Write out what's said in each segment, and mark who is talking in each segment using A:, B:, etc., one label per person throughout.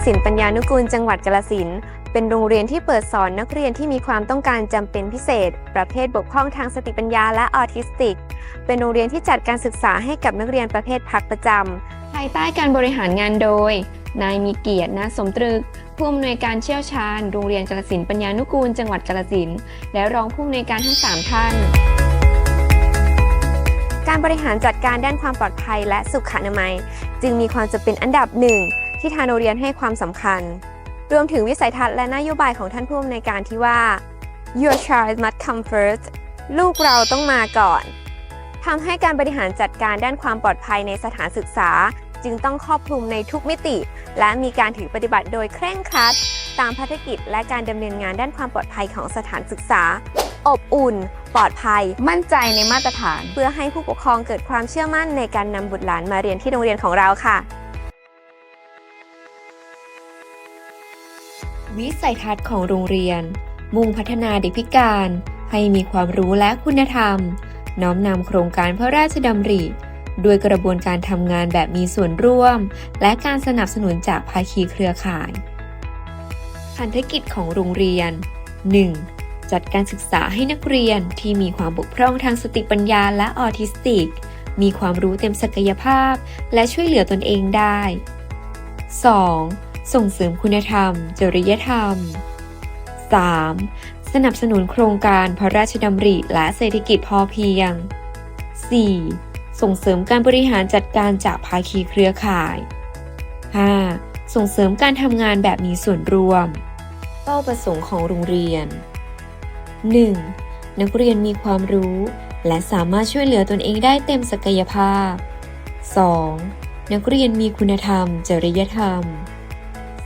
A: เรียนกาลสินปัญญานุกูลจังหวัดกาลสินเป็นโรงเรียนที่เปิดสอนนักเรียนที่มีความต้องการจำเป็นพิเศษ ประเภทบกพร่องทางสติปัญญาและออทิสติก เป็นโรงเรียนที่จัดการศึกษาให้กับนักเรียนประเภทพักประจำภายใต้การบริหารงานโดย นายมีเกียรตินาสมตรึก ผู้อำนวยการเชี่ยวชาญโรงเรียนกาลสินปัญญานุกูลจังหวัดกาลสินและรองผู้อำนวยการทั้งสามท่านการบริหารจัดการด้านความปลอดภัยและสุขอนามัย จึงมีความจำเป็นอันดับหนึ่ง ที่ทางโรงเรียนให้ความสำคัญ รวมถึงวิสัยทัศน์และนโยบายของท่านผู้อำนวยการที่ว่า your child must come first ลูกเราต้องมาก่อนทำให้การบริหารจัดการด้านความปลอดภัยในสถานศึกษา จึงต้องครอบคลุมในทุกมิติ และมีการถือปฏิบัติโดยเคร่งครัด ตามภารกิจและการดำเนินงานด้านความปลอดภัยของสถานศึกษา อบอุ่น ปลอดภัย มั่นใจในมาตรฐาน เพื่อให้ผู้ปกครองเกิดความเชื่อมั่นในการนำบุตรหลานมาเรียนที่โรงเรียนของเราค่ะ วิสัยทัศน์ของโรงเรียน มุ่งพัฒนาเด็กพิการ ให้มีความรู้และคุณธรรม น้อมนำโครงการพระราชดำริด้วยกระบวนการทำงานแบบมีส่วนร่วม และการสนับสนุนจากภาคีเครือข่ายพันธกิจของโรงเรียน 1. จัดการศึกษาให้นักเรียนที่มีความบกพร่องทางสติปัญญาและออทิสติก มีความรู้เต็มศักยภาพ และช่วยเหลือตนเองได้ 2. ส่งเสริมคุณธรรม จริยธรรม 3. สนับสนุนโครงการพระราชดำริและเศรษฐกิจพอเพียง 4. ส่งเสริมการบริหารจัดการจากภาคีเครือข่าย 5. ส่งเสริมการทำงานแบบมีส่วนรวม เป้าประสงค์ของโรงเรียน 1. นักเรียนมีความรู้ และสามารถช่วยเหลือตนเองได้เต็มศักยภาพ 2. นักเรียนมีคุณธรรม จริยธรรม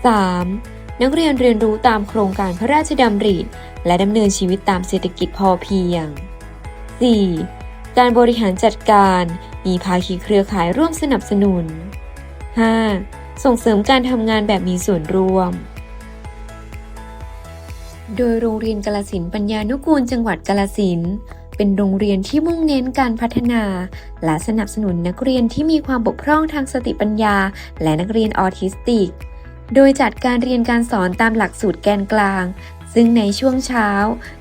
A: 3. นักเรียนเรียนรู้ตามโครงการพระราชดำริ และดำเนินชีวิตตามเศรษฐกิจพอเพียง 4. การบริหารจัดการมีภาคีเครือข่ายร่วมสนับสนุน 5. ส่งเสริมการทำงานแบบมีส่วนร่วม โดยโรงเรียนกาลสินปัญญานุกูลจังหวัดกาลสินเป็นโรงเรียนที่มุ่งเน้นการพัฒนา และสนับสนุนนักเรียนที่มีความบกพร่องทางสติปัญญา และนักเรียนออทิสติก โดยจัดการเรียนการสอนตามหลักสูตรแกนกลาง ซึ่งในช่วงเช้า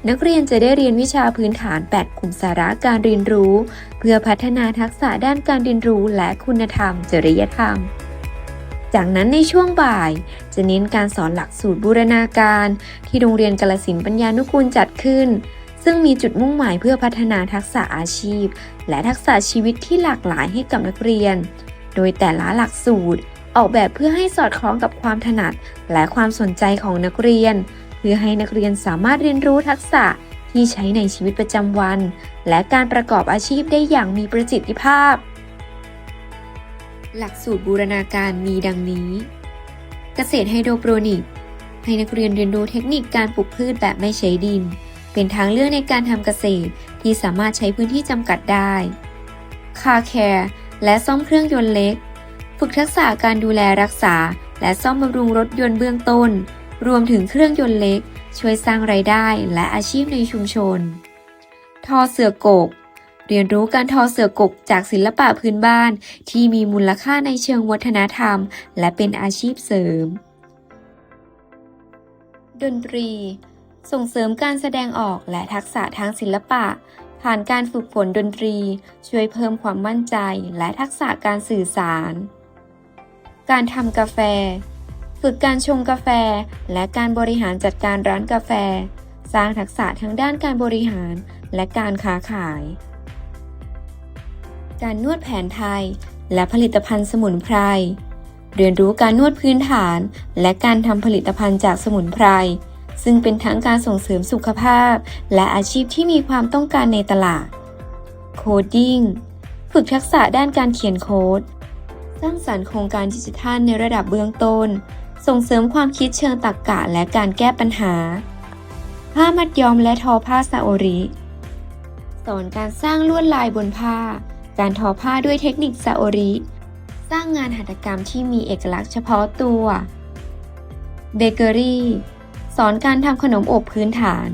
A: นักเรียนจะได้เรียนวิชาพื้นฐาน 8 กลุ่มสาระการเรียนรู้ เพื่อพัฒนาทักษะด้านการเรียนรู้และคุณธรรม จริยธรรมจากนั้นในช่วงบ่าย จะเน้นการสอนหลักสูตรบูรณาการ ที่โรงเรียนกาลสินธุ์ปัญญานุกูลจัดขึ้น ซึ่งมีจุดมุ่งหมายเพื่อพัฒนาทักษะอาชีพ และทักษะชีวิตที่หลากหลายให้กับนักเรียน โดยแต่ละหลักสูตร ออกแบบเพื่อให้สอดคล้องกับความถนัด และความสนใจของนักเรียน เพื่อให้นักเรียนสามารถเรียนรู้ทักษะที่ใช้ในชีวิตประจำวัน และการประกอบอาชีพได้อย่างมีประสิทธิภาพ หลักสูตรบูรณาการมีดังนี้ เกษตรไฮโดรโปรนิกให้นักเรียนเรียนรู้เทคนิคการปลูกพืชแบบไม่ใช้ดิน เป็นทางเลือกในการทำเกษตรที่สามารถใช้พื้นที่จำกัดได้คาแคร์และซ่อมเครื่องยนต์เล็ก ฝึกทักษะการดูแลรักษา และซ่อมบำรุงรถยนต์เบื้องต้น รวมถึงเครื่องยนต์เล็ก ช่วยสร้างไรายได้และอาชีพในชุมชน ทอเสือกก เรียนรู้การทอเสือกกจากศิลปะพื้นบ้าน ที่มีมูลค่าในเชิงวัฒนธรรม และเป็นอาชีพเสริม ดนตรี ส่งเสริมการแสดงออกและทักษะทางศิลปะผ่านการฝึกฝนดนตรี ช่วยเพิ่มความมั่นใจและทักษะการสื่อสาร การทำกาแฟ ฝึกการชงกาแฟ และการบริหารจัดการร้านกาแฟ สร้างทักษะทั้งด้านการบริหารและการค้าขาย การนวดแผนไทย และผลิตภัณฑ์สมุนไพร เรียนรู้การนวดพื้นฐาน และการทำผลิตภัณฑ์จากสมุนไพร ซึ่งเป็นทั้งการส่งเสริมสุขภาพ และอาชีพที่มีความต้องการในตลาด โคดดิ้ง ฝึกทักษะด้านการเขียนโค้ด สร้างสรรค์โครงการดิจิทัลในระดับเบื้องต้น ส่งเสริมความคิดเชิงตรรกกะและการแก้ปัญหา ผ้ามัดย้อมและทอผ้าซาโอริ สอนการสร้างลวดลายบนผ้า การทอผ้าด้วยเทคนิคซาโอริ สร้างงานหัตถกรรมที่มีเอกลักษณ์เฉพาะตัว เบเกอรี่ สอนการทำขนมอบพื้นฐาน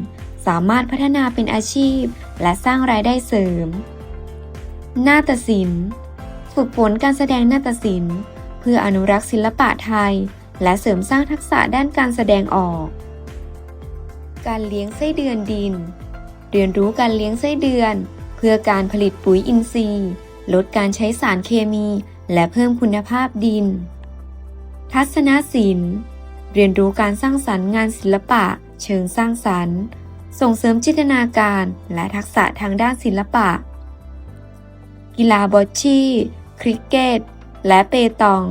A: สามารถพัฒนาเป็นอาชีพ และสร้างรายได้เสริม นาฏศิลป์ ฝึกฝนการแสดงนาฏศิลป์ เพื่ออนุรักษ์ศิลปะไทย และเสริมสร้างทักษะด้านการแสดงออก การเลี้ยงไส้เดือนดิน เรียนรู้การเลี้ยงไส้เดือน เพื่อการผลิตปุ๋ยอินทรีย์ ลดการใช้สารเคมี และเพิ่มคุณภาพดิน ทัศนศิลป์ เรียนรู้การสร้างสรรค์งานศิลปะ เชิงสร้างสรรค์ ส่งเสริมจินตนาการ และทักษะทางด้านศิลปะกีฬาบอชชี่ คริกเก็ตและเปตอง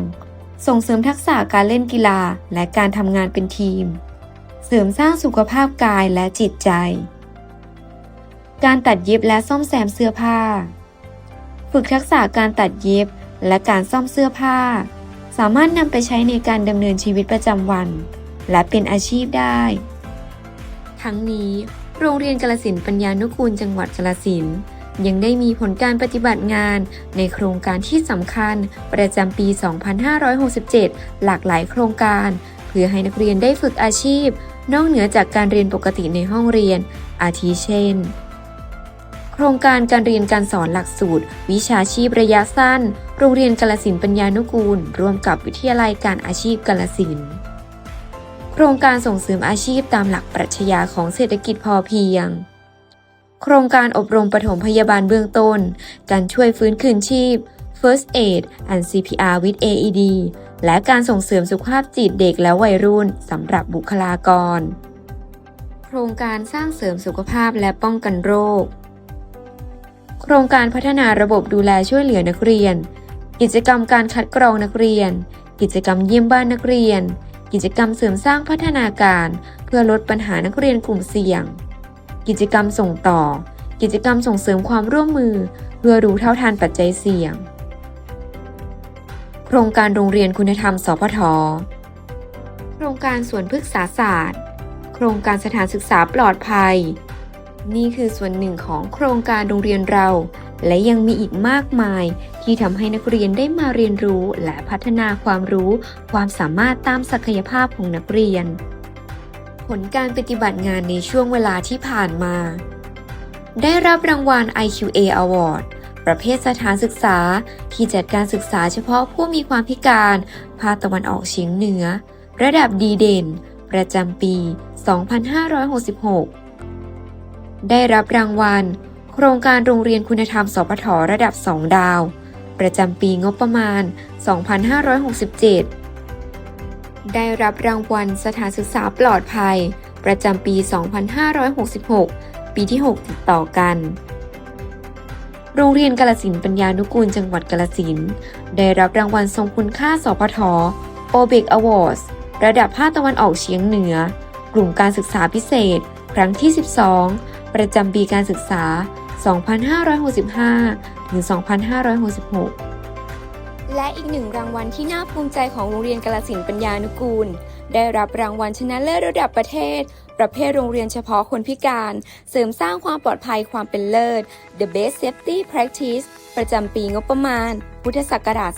A: ส่งเสริมทักษะการเล่นกีฬาและการทำงานเป็นทีม เสริมสร้างสุขภาพกายและจิตใจ การตัดเย็บและซ่อมแซมเสื้อผ้า ฝึกทักษะการตัดเย็บและการซ่อมเสื้อผ้า สามารถนำไปใช้ในการดำเนินชีวิตประจำวัน และเป็นอาชีพได้ ทั้งนี้ โรงเรียนกาลสินปัญญานุกูลจังหวัดกาลสิน ยังได้มีผลการปฏิบัติงาน ในโครงการที่สำคัญ ประจำปี 2567 หลากหลายโครงการ เพื่อให้นักเรียนได้ฝึกอาชีพ นอกเหนือจากการเรียนปกติในห้องเรียน อาทิเช่น โครงการการเรียนการสอนหลักสูตร วิชาชีพระยะสั้น โรงเรียนกาลสินปัญญานุกูล ร่วมกับวิทยาลัยการอาชีพกาลสินโครงการส่งเสริมอาชีพตามหลักปรัชญาของเศรษฐกิจพอเพียง โครงการอบรมปฐมพยาบาลเบื้องต้น การช่วยฟื้นคืนชีพ First Aid and CPR with AED และการส่งเสริมสุขภาพจิตเด็กและวัยรุ่นสำหรับบุคลากร โครงการสร้างเสริมสุขภาพและป้องกันโรค โครงการพัฒนาระบบดูแลช่วยเหลือนักเรียน กิจกรรมการคัดกรองนักเรียน กิจกรรมเยี่ยมบ้านนักเรียน กิจกรรมเสริมสร้างพัฒนาการ เพื่อลดปัญหานักเรียนกลุ่มเสี่ยง กิจกรรมส่งต่อ กิจกรรมส่งเสริมความร่วมมือ เพื่อรู้เท่าทันปัจจัยเสี่ยง โครงการโรงเรียนคุณธรรม สพท โครงการสวนพฤกษาศาสตร์ โครงการสถานศึกษาปลอดภัย นี่คือส่วนหนึ่งของโครงการโรงเรียนเรา และยังมีอีกมากมายที่ทำให้นักเรียนได้มาเรียนรู้และพัฒนาความรู้ ความสามารถตามศักยภาพของนักเรียน ผลการปฏิบัติงานในช่วงเวลาที่ผ่านมา ได้รับรางวัล IQA Award ประเภทสถานศึกษาที่จัดการศึกษาเฉพาะผู้มีความพิการ ภาคตะวันออกเฉียงเหนือ ระดับดีเด่น ประจำปี 2566 ได้รับรางวัล โครงการโรงเรียนคุณธรรม สพทระดับ 2 ดาว ประจำปีงบประมาณ 2567 ได้รับรางวัลสถานศึกษาปลอดภัย ประจำปี 2566 ปีที่ 6 ติดต่อกัน โรงเรียนกาลสินปัญญานุกูลจังหวัดกาลสินได้รับรางวัลทรงคุณค่าสพทโอเบกอวอร์ดระดับภาคตะวันออกเฉียงเหนือ กลุ่มการศึกษาพิเศษ ครั้งที่ 12 ประจำปีการศึกษา 2565 ถึง 2566 และอีกหนึ่งรางวัลที่น่าภูมิใจของโรงเรียนกาลสินปัญญานุกูล ได้รับรางวัลชนะเลิศระดับประเทศ ประเภทโรงเรียนเฉพาะคนพิการ เสริมสร้างความปลอดภัยความเป็นเลิศ The Best Safety Practice ประจำปีงบประมาณ พุทธศักราช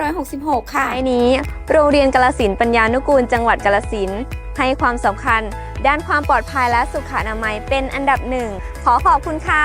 A: 2566 ค่ะ
B: ท้ายนี้ โรงเรียนกาลสินปัญญานุกูล จังหวัดกาลสินให้ความสำคัญ ด้านความปลอดภัยและสุขอนามัยเป็นอันดับหนึ่งขอขอบคุณค่ะ